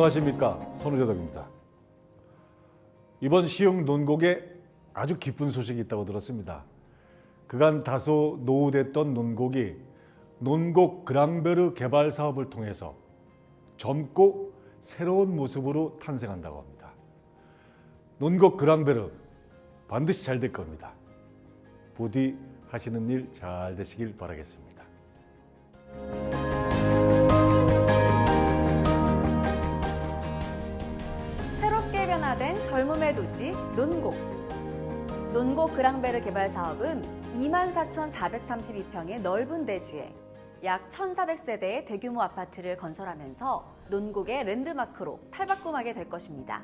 안녕하십니까 선우재덕입니다. 이번 시흥 논곡에 아주 기쁜 소식이 있다고 들었습니다. 그간 다소 노후됐던 논곡이 논곡 그랑베르 개발 사업을 통해서 젊고 새로운 모습으로 탄생한다고 합니다. 논곡 그랑베르 반드시 잘 될 겁니다. 부디 하시는 일 잘 되시길 바라겠습니다. 젊음의 도시 논곡. 논곡 그랑베르 개발 사업은 24,432평의 넓은 대지에 약 1,400세대의 대규모 아파트를 건설하면서 논곡의 랜드마크로 탈바꿈하게 될 것입니다.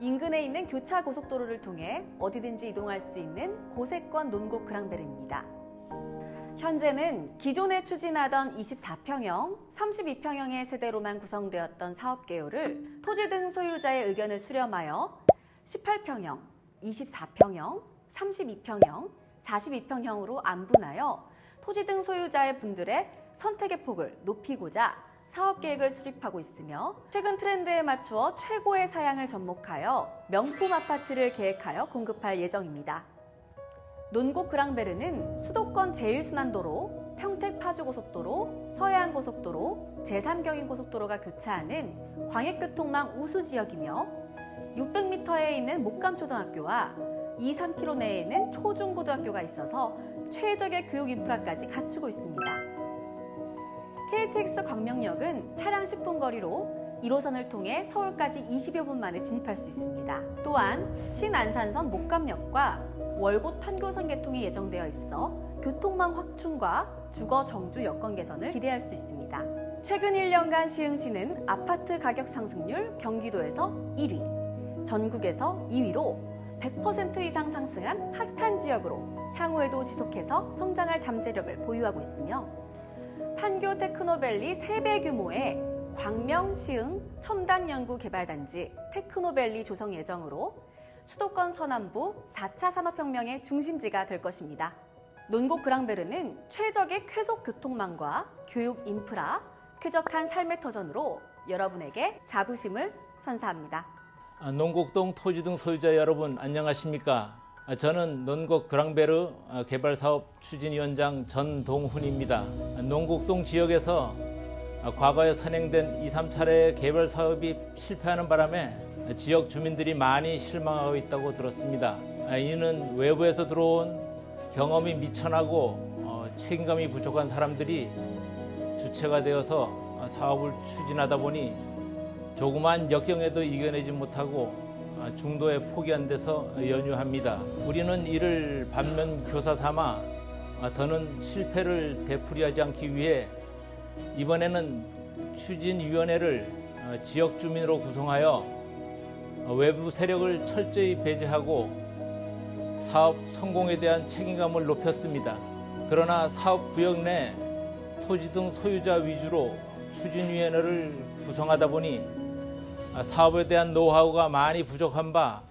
인근에 있는 교차 고속도로를 통해 어디든지 이동할 수 있는 고세권 논곡 그랑베르입니다. 현재는 기존에 추진하던 24평형, 32평형의 세대로만 구성되었던 사업 개요를 토지 등 소유자의 의견을 수렴하여 18평형, 24평형, 32평형, 42평형으로 안분하여 토지 등 소유자의 분들의 선택의 폭을 높이고자 사업 계획을 수립하고 있으며 최근 트렌드에 맞추어 최고의 사양을 접목하여 명품 아파트를 계획하여 공급할 예정입니다. 논곡 그랑베르는 수도권 제1순환도로, 평택 파주고속도로, 서해안고속도로, 제3경인고속도로가 교차하는 광역교통망 우수 지역이며 600m에 있는 목감초등학교와 2, 3km 내에 있는 초중고등학교가 있어서 최적의 교육 인프라까지 갖추고 있습니다. KTX 광명역은 차량 10분 거리로 1호선을 통해 서울까지 20여 분 만에 진입할 수 있습니다. 또한 신안산선 목감역과 월곶 판교선 개통이 예정되어 있어 교통망 확충과 주거 정주 여건 개선을 기대할 수 있습니다. 최근 1년간 시흥시는 아파트 가격 상승률 경기도에서 1위, 전국에서 2위로 100% 이상 상승한 핫한 지역으로 향후에도 지속해서 성장할 잠재력을 보유하고 있으며 판교 테크노밸리 3배 규모의 광명 시흥 첨단 연구 개발단지 테크노밸리 조성 예정으로 수도권 서남부 4차 산업혁명의 중심지가 될 것입니다. 논곡 그랑베르는 최적의 쾌속 교통망과 교육 인프라, 쾌적한 삶의 터전으로 여러분에게 자부심을 선사합니다. 아, 농곡동 토지 등 소유자 여러분 안녕하십니까? 아, 저는 논곡 그랑베르 아, 개발 사업 추진위원장 전동훈입니다. 아, 농곡동 지역에서 아, 과거에 선행된 2, 3차례 개발 사업이 실패하는 바람에 아, 지역 주민들이 많이 실망하고 있다고 들었습니다. 아, 이는 외부에서 들어온 경험이 미천하고 어, 책임감이 부족한 사람들이 주체가 되어서 아, 사업을 추진하다 보니 조그만 역경에도 이겨내지 못하고 아, 중도에 포기한 데서 연유합니다. 우리는 이를 반면 교사 삼아 아, 더는 실패를 되풀이하지 않기 위해 이번에는 추진위원회를 어, 지역 주민으로 구성하여 어, 외부 세력을 철저히 배제하고 사업 성공에 대한 책임감을 높였습니다. 그러나 사업 구역 내 토지 등 소유자 위주로 추진위원회를 구성하다 보니 아, 사업에 대한 노하우가 많이 부족한 바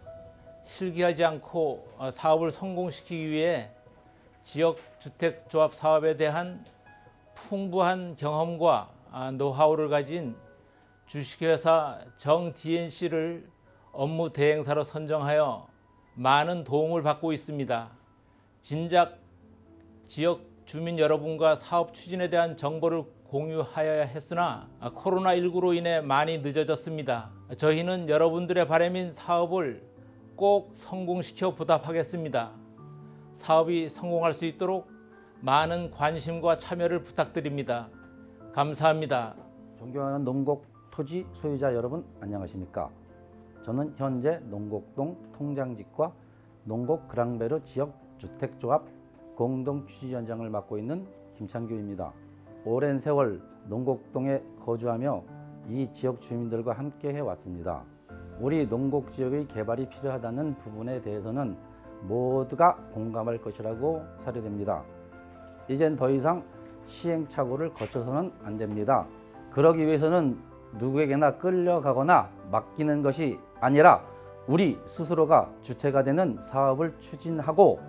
실기하지 않고 어, 사업을 성공시키기 위해 지역 주택 조합 사업에 대한 풍부한 경험과 아, 노하우를 가진 주식회사 정 DNC를 업무 대행사로 선정하여 많은 도움을 받고 있습니다. 진작 지역 주민 여러분과 사업 추진에 대한 정보를 공유하여야 했으나 아, 코로나19로 인해 많이 늦어졌습니다. 저희는 여러분들의 바람인 사업을 꼭 성공시켜 보답하겠습니다. 사업이 성공할 수 있도록 많은 관심과 참여를 부탁드립니다. 감사합니다. 존경하는 농곡 토지 소유자 여러분 안녕하십니까? 저는 현재 농곡동 통장직과 농곡 그랑베르 지역 주택조합 공동 추진위원장을 맡고 있는 김창규입니다. 오랜 세월 농곡동에 거주하며 이 지역 주민들과 함께 해왔습니다. 우리 농곡 지역의 개발이 필요하다는 부분에 대해서는 모두가 공감할 것이라고 사료됩니다. 이젠 더 이상 시행착오를 거쳐서는 안 됩니다. 그러기 위해서는 누구에게나 끌려가거나 맡기는 것이 아니라 우리 스스로가 주체가 되는 사업을 추진하고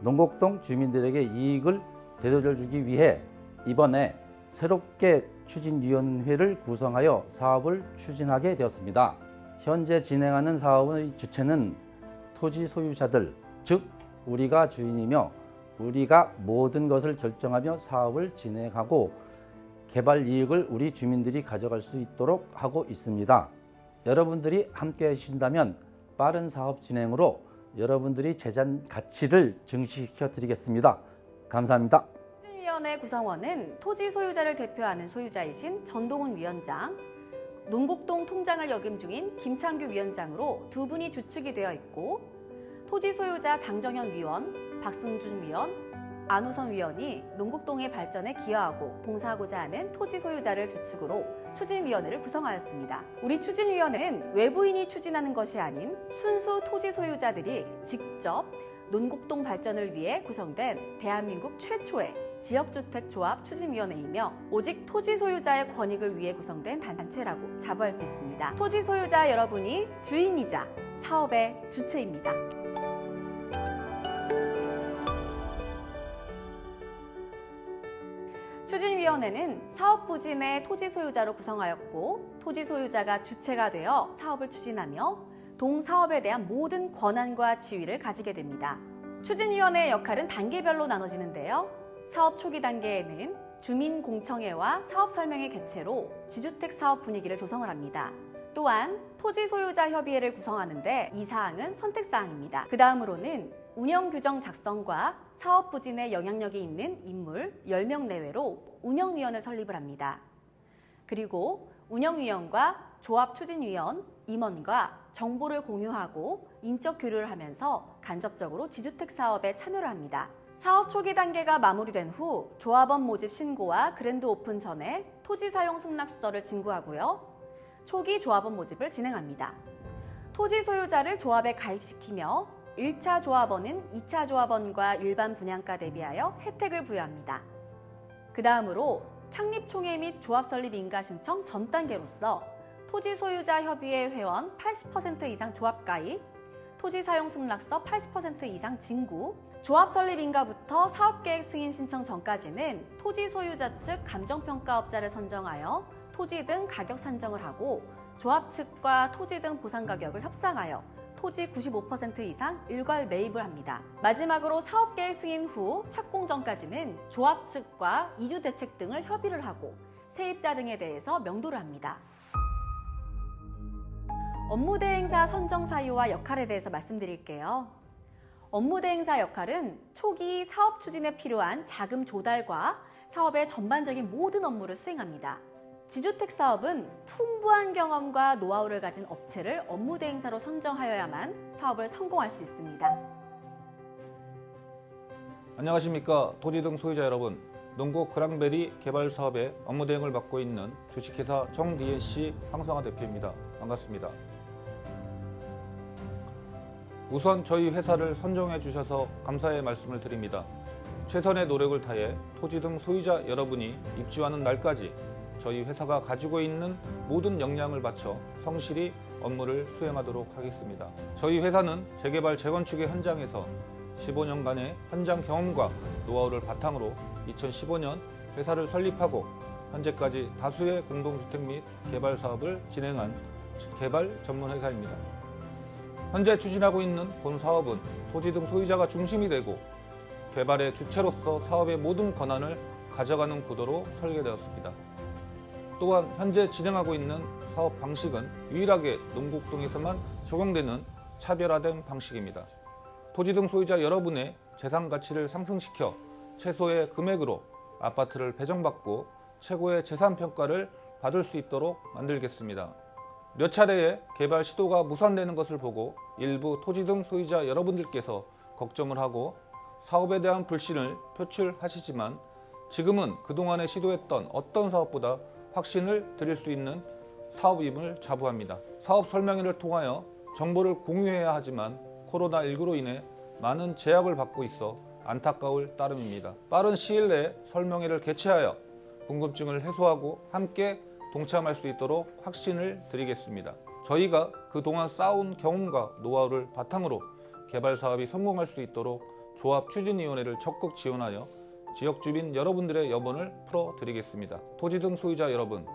농곡동 주민들에게 이익을 되돌려주기 위해 이번에 새롭게 추진위원회를 구성하여 사업을 추진하게 되었습니다. 현재 진행하는 사업의 주체는 토지 소유자들, 즉 우리가 주인이며 우리가 모든 것을 결정하며 사업을 진행하고 개발 이익을 우리 주민들이 가져갈 수 있도록 하고 있습니다. 여러분들이 함께 해주신다면 빠른 사업 진행으로 여러분들이 재산 가치를 증식시켜 드리겠습니다. 감사합니다. 추진위원회 구성원은 토지 소유자를 대표하는 소유자이신 전동훈 위원장, 논곡동 통장을 역임 중인 김창규 위원장으로 두 분이 주축이 되어 있고 토지 소유자 장정현 위원, 박승준 위원, 안우선 위원이 논곡동의 발전에 기여하고 봉사하고자 하는 토지 소유자를 주축으로 추진위원회를 구성하였습니다. 우리 추진위원회는 외부인이 추진하는 것이 아닌 순수 토지 소유자들이 직접 논곡동 발전을 위해 구성된 대한민국 최초의 지역주택조합 추진위원회이며 오직 토지 소유자의 권익을 위해 구성된 단체라고 자부할 수 있습니다. 토지 소유자 여러분이 주인이자 사업의 주체입니다. 추진위원회는 사업 부진의 토지 소유자로 구성하였고 토지 소유자가 주체가 되어 사업을 추진하며 동사업에 대한 모든 권한과 지위를 가지게 됩니다. 추진위원회의 역할은 단계별로 나눠지는데요. 사업 초기 단계에는 주민공청회와 사업 설명회 개최로 지주택 사업 분위기를 조성을 합니다. 또한 토지 소유자 협의회를 구성하는데 이 사항은 선택 사항입니다. 그 다음으로는 운영 규정 작성과 사업 부진에 영향력이 있는 인물 10명 내외로 운영위원을 설립을 합니다. 그리고 운영위원과 조합 추진위원, 임원과 정보를 공유하고 인적 교류를 하면서 간접적으로 지주택 사업에 참여를 합니다. 사업 초기 단계가 마무리된 후 조합원 모집 신고와 그랜드 오픈 전에 토지 사용 승낙서를 진구하고요. 초기 조합원 모집을 진행합니다. 토지 소유자를 조합에 가입시키며 1차 조합원은 2차 조합원과 일반 분양가 대비하여 혜택을 부여합니다. 그 다음으로 창립 총회 및 조합 설립 인가 신청 전 단계로서 토지 소유자 협의회 회원 80% 이상 조합 가입, 토지 사용 승낙서 80% 이상 진구, 조합 설립 인가부터 사업 계획 승인 신청 전까지는 토지 소유자 측 감정평가업자를 선정하여 토지 등 가격 산정을 하고 조합 측과 토지 등 보상 가격을 협상하여 토지 95% 이상 일괄 매입을 합니다. 마지막으로 사업 계획 승인 후 착공 전까지는 조합 측과 이주 대책 등을 협의를 하고 세입자 등에 대해서 명도를 합니다. 업무 대행사 선정 사유와 역할에 대해서 말씀드릴게요. 업무 대행사 역할은 초기 사업 추진에 필요한 자금 조달과 사업의 전반적인 모든 업무를 수행합니다. 지주택 사업은 풍부한 경험과 노하우를 가진 업체를 업무 대행사로 선정하여야만 사업을 성공할 수 있습니다. 안녕하십니까 토지 등 소유자 여러분 농고 그랑베리 개발 사업의 업무 대행을 맡고 있는 주식회사 정DNC 황성화 대표입니다 반갑습니다 우선 저희 회사를 선정해 주셔서 감사의 말씀을 드립니다 최선의 노력을 다해 토지 등 소유자 여러분이 입주하는 날까지 저희 회사가 가지고 있는 모든 역량을 바쳐 성실히 업무를 수행하도록 하겠습니다 저희 회사는 재개발 재건축의 현장에서 15년간의 현장 경험과 노하우를 바탕으로 2015년 회사를 설립하고 현재까지 다수의 공동주택 및 개발 사업을 진행한 개발 전문 회사입니다. 현재 추진하고 있는 본 사업은 토지 등 소유자가 중심이 되고 개발의 주체로서 사업의 모든 권한을 가져가는 구도로 설계되었습니다. 또한 현재 진행하고 있는 사업 방식은 유일하게 농곡동에서만 적용되는 차별화된 방식입니다. 토지 등 소유자 여러분의 재산 가치를 상승시켜 최소의 금액으로 아파트를 배정받고 최고의 재산 평가를 받을 수 있도록 만들겠습니다. 몇 차례의 개발 시도가 무산되는 것을 보고 일부 토지 등 소유자 여러분들께서 걱정을 하고 사업에 대한 불신을 표출하시지만 지금은 그동안에 시도했던 어떤 사업보다 확신을 드릴 수 있는 사업임을 자부합니다. 사업 설명회를 통하여 정보를 공유해야 하지만 코로나19로 인해 많은 제약을 받고 있어 안타까울 따름입니다. 빠른 시일 내에 설명회를 개최하여 궁금증을 해소하고 함께 동참할 수 있도록 확신을 드리겠습니다. 저희가 그동안 쌓아온 경험과 노하우를 바탕으로 개발 사업이 성공할 수 있도록 조합 추진위원회를 적극 지원하여 지역 주민 여러분들의 여번을 풀어드리겠습니다. 토지 등 소유자 여러분,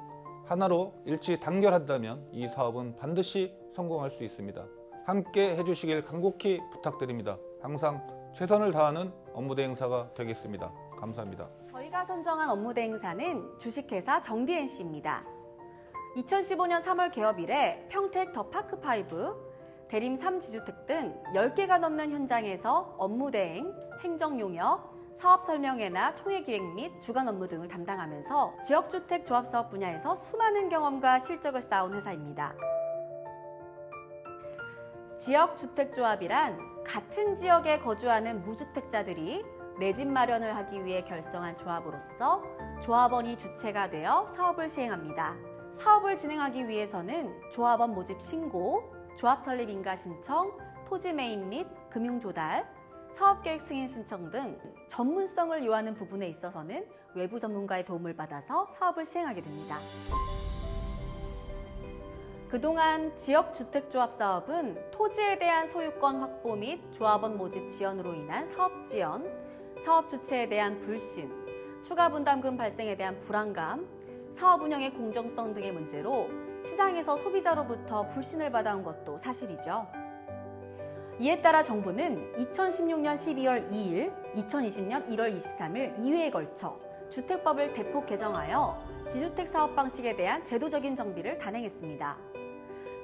하나로 일치 단결한다면 이 사업은 반드시 성공할 수 있습니다. 함께 해주시길 간곡히 부탁드립니다. 항상 최선을 다하는 업무 대행사가 되겠습니다. 감사합니다. 저희가 선정한 업무 대행사는 주식회사 정디엔 씨입니다. 2015년 3월 개업 이래 평택 더 파크5, 대림 3지주택 등 10개가 넘는 현장에서 업무 대행, 행정 용역, 사업 설명회나 총회 기획 및 주간 업무 등을 담당하면서 지역주택 조합 사업 분야에서 수많은 경험과 실적을 쌓아온 회사입니다. 지역주택조합이란 같은 지역에 거주하는 무주택자들이 내 집 마련을 하기 위해 결성한 조합으로서 조합원이 주체가 되어 사업을 시행합니다. 사업을 진행하기 위해서는 조합원 모집 신고, 조합 설립 인가 신청, 토지 매입 및 금융 조달, 사업계획 승인 신청 등 전문성을 요하는 부분에 있어서는 외부 전문가의 도움을 받아서 사업을 시행하게 됩니다. 그동안 지역주택조합 사업은 토지에 대한 소유권 확보 및 조합원 모집 지연으로 인한 사업 지연, 사업 주체에 대한 불신, 추가 분담금 발생에 대한 불안감, 사업 운영의 공정성 등의 문제로 시장에서 소비자로부터 불신을 받아온 것도 사실이죠. 이에 따라 정부는 2016년 12월 2일, 2020년 1월 23일 2회에 걸쳐 주택법을 대폭 개정하여 지주택 사업 방식에 대한 제도적인 정비를 단행했습니다.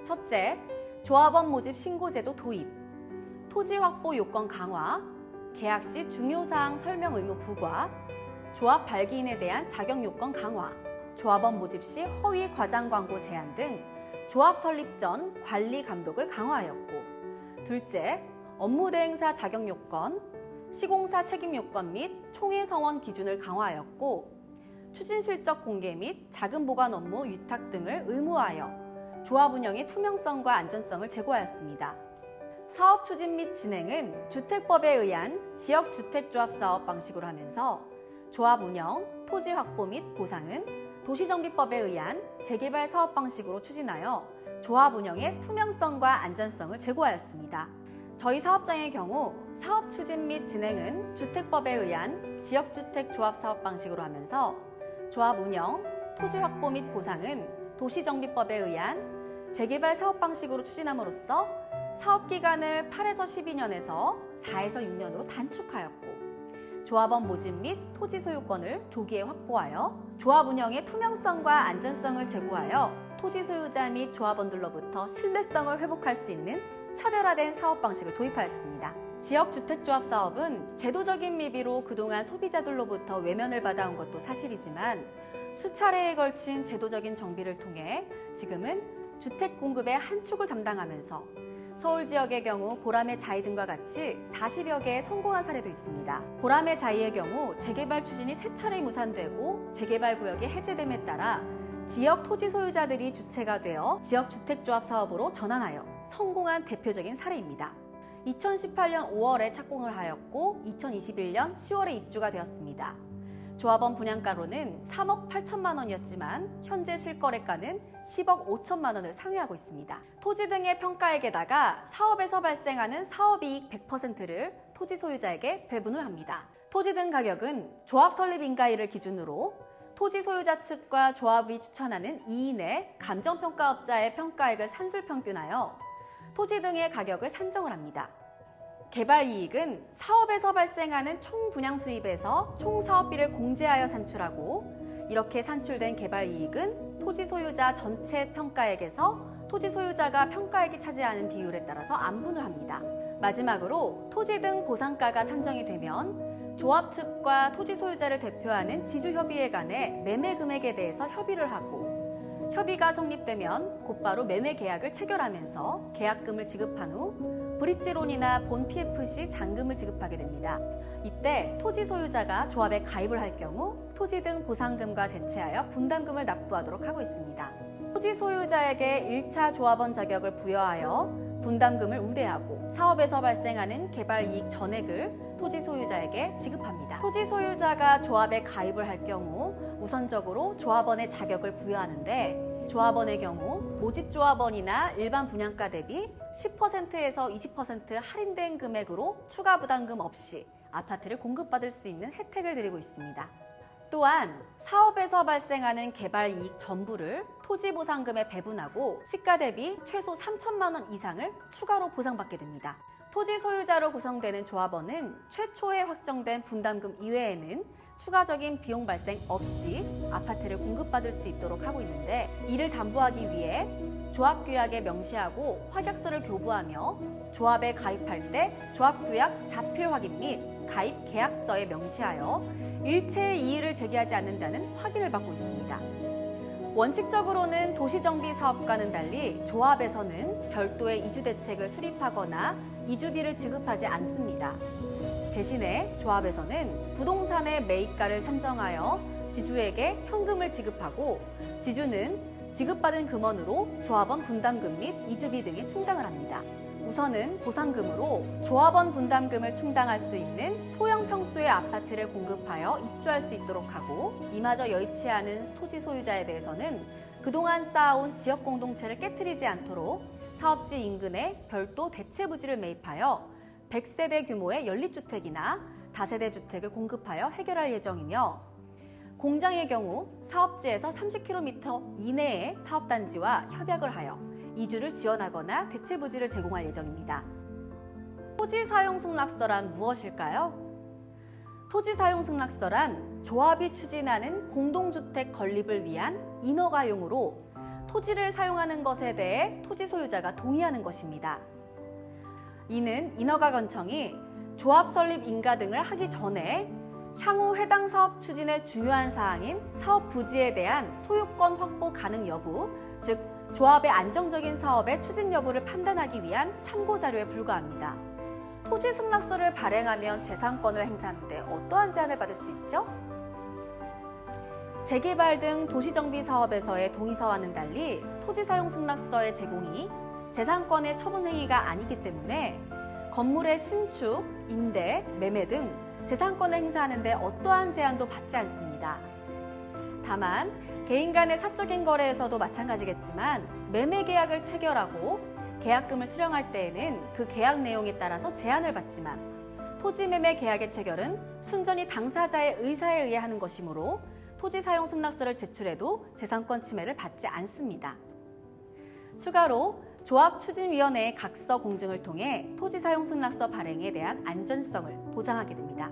첫째, 조합원 모집 신고제도 도입, 토지 확보 요건 강화, 계약 시 중요사항 설명 의무 부과, 조합 발기인에 대한 자격 요건 강화, 조합원 모집 시 허위 과장 광고 제한 등 조합 설립 전 관리 감독을 강화하였고, 둘째, 업무 대행사 자격 요건, 시공사 책임 요건 및 총회 성원 기준을 강화하였고, 추진 실적 공개 및 자금 보관 업무 위탁 등을 의무화하여 조합 운영의 투명성과 안전성을 제고하였습니다. 사업 추진 및 진행은 주택법에 의한 지역 주택조합 사업 방식으로 하면서 조합 운영, 토지 확보 및 보상은 도시정비법에 의한 재개발 사업 방식으로 추진하여 조합 운영의 투명성과 안전성을 제고하였습니다. 저희 사업장의 경우 사업 추진 및 진행은 주택법에 의한 지역주택 조합 사업 방식으로 하면서 조합 운영, 토지 확보 및 보상은 도시정비법에 의한 재개발 사업 방식으로 추진함으로써 사업 기간을 8에서 12년에서 4에서 6년으로 단축하였고 조합원 모집 및 토지 소유권을 조기에 확보하여 조합 운영의 투명성과 안전성을 제고하여 토지 소유자 및 조합원들로부터 신뢰성을 회복할 수 있는 차별화된 사업 방식을 도입하였습니다. 지역주택조합 사업은 제도적인 미비로 그동안 소비자들로부터 외면을 받아온 것도 사실이지만 수차례에 걸친 제도적인 정비를 통해 지금은 주택 공급의 한 축을 담당하면서 서울 지역의 경우 보람의 자이 등과 같이 40여 개의 성공한 사례도 있습니다. 보람의 자이의 경우 재개발 추진이 세 차례 무산되고 재개발 구역이 해제됨에 따라 지역 토지 소유자들이 주체가 되어 지역 주택조합 사업으로 전환하여 성공한 대표적인 사례입니다. 2018년 5월에 착공을 하였고 2021년 10월에 입주가 되었습니다. 조합원 분양가로는 3억 8천만 원이었지만 현재 실거래가는 10억 5천만 원을 상회하고 있습니다. 토지 등의 평가액에다가 사업에서 발생하는 사업이익 100%를 토지 소유자에게 배분을 합니다. 토지 등 가격은 조합 설립 인가일을 기준으로 토지 소유자 측과 조합이 추천하는 2인의 감정평가업자의 평가액을 산술 평균하여 토지 등의 가격을 산정을 합니다. 개발 이익은 사업에서 발생하는 총 분양 수입에서 총 사업비를 공제하여 산출하고 이렇게 산출된 개발 이익은 토지 소유자 전체 평가액에서 토지 소유자가 평가액이 차지하는 비율에 따라서 안분을 합니다. 마지막으로 토지 등 보상가가 산정이 되면 조합 측과 토지 소유자를 대표하는 지주협의회 간의 매매 금액에 대해서 협의를 하고 협의가 성립되면 곧바로 매매 계약을 체결하면서 계약금을 지급한 후 브릿지론이나 본 PFC 잔금을 지급하게 됩니다. 이때 토지 소유자가 조합에 가입을 할 경우 토지 등 보상금과 대체하여 분담금을 납부하도록 하고 있습니다. 토지 소유자에게 1차 조합원 자격을 부여하여 분담금을 우대하고 사업에서 발생하는 개발 이익 전액을 토지 소유자에게 지급합니다. 토지 소유자가 조합에 가입을 할 경우 우선적으로 조합원의 자격을 부여하는데 조합원의 경우 모집 조합원이나 일반 분양가 대비 10%에서 20% 할인된 금액으로 추가 부담금 없이 아파트를 공급받을 수 있는 혜택을 드리고 있습니다. 또한 사업에서 발생하는 개발 이익 전부를 토지 보상금에 배분하고 시가 대비 최소 3천만 원 이상을 추가로 보상받게 됩니다. 토지 소유자로 구성되는 조합원은 최초에 확정된 분담금 이외에는 추가적인 비용 발생 없이 아파트를 공급받을 수 있도록 하고 있는데 이를 담보하기 위해 조합 규약에 명시하고 확약서를 교부하며 조합에 가입할 때 조합 규약 자필 확인 및 가입 계약서에 명시하여 일체의 이의를 제기하지 않는다는 확인을 받고 있습니다. 원칙적으로는 도시정비 사업과는 달리 조합에서는 별도의 이주 대책을 수립하거나 이주비를 지급하지 않습니다. 대신에 조합에서는 부동산의 매입가를 산정하여 지주에게 현금을 지급하고 지주는 지급받은 금원으로 조합원 분담금 및 이주비 등에 충당을 합니다. 우선은 보상금으로 조합원 분담금을 충당할 수 있는 소형 평수의 아파트를 공급하여 입주할 수 있도록 하고 이마저 여의치 않은 토지 소유자에 대해서는 그동안 쌓아온 지역 공동체를 깨뜨리지 않도록 사업지 인근에 별도 대체 부지를 매입하여 100세대 규모의 연립주택이나 다세대 주택을 공급하여 해결할 예정이며 공장의 경우 사업지에서 30km 이내의 사업단지와 협약을 하여 이주를 지원하거나 대체 부지를 제공할 예정입니다. 토지 사용 승낙서란 무엇일까요? 토지 사용 승낙서란 조합이 추진하는 공동주택 건립을 위한 인허가용으로 토지를 사용하는 것에 대해 토지 소유자가 동의하는 것입니다. 이는 인허가 건청이 조합 설립 인가 등을 하기 전에 향후 해당 사업 추진의 중요한 사항인 사업 부지에 대한 소유권 확보 가능 여부, 즉 조합의 안정적인 사업의 추진 여부를 판단하기 위한 참고 자료에 불과합니다. 토지 승낙서를 발행하면 재산권을 행사하는데 어떠한 제한을 받을 수 있죠? 재개발 등 도시정비 사업에서의 동의서와는 달리 토지 사용 승낙서의 제공이 재산권의 처분 행위가 아니기 때문에 건물의 신축, 임대, 매매 등 재산권을 행사하는 데 어떠한 제한도 받지 않습니다. 다만 개인 간의 사적인 거래에서도 마찬가지겠지만 매매 계약을 체결하고 계약금을 수령할 때에는 그 계약 내용에 따라서 제한을 받지만 토지 매매 계약의 체결은 순전히 당사자의 의사에 의해 하는 것이므로 토지 사용 승낙서를 제출해도 재산권 침해를 받지 않습니다. 추가로 조합추진위원회의 각서 공증을 통해 토지 사용 승낙서 발행에 대한 안전성을 보장하게 됩니다.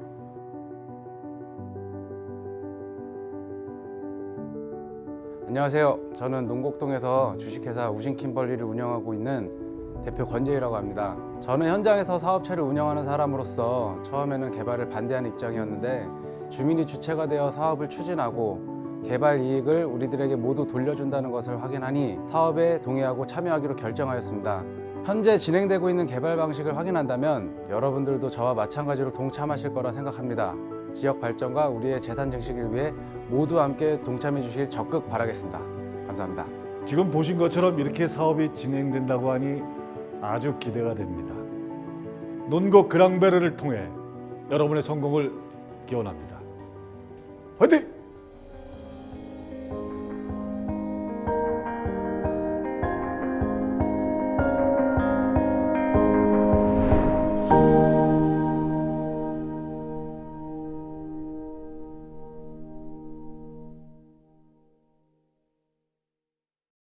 안녕하세요. 저는 농곡동에서 주식회사 우신킴벌리를 운영하고 있는 대표 권재희라고 합니다. 저는 현장에서 사업체를 운영하는 사람으로서 처음에는 개발을 반대하는 입장이었는데 주민이 주체가 되어 사업을 추진하고 개발 이익을 우리들에게 모두 돌려준다는 것을 확인하니 사업에 동의하고 참여하기로 결정하였습니다. 현재 진행되고 있는 개발 방식을 확인한다면 여러분들도 저와 마찬가지로 동참하실 거라 생각합니다. 지역 발전과 우리의 재산 증식을 위해 모두 함께 동참해 주실 적극 바라겠습니다. 감사합니다. 지금 보신 것처럼 이렇게 사업이 진행된다고 하니 아주 기대가 됩니다. 논곡 그랑베르를 통해 여러분의 성공을 기원합니다. 화이팅!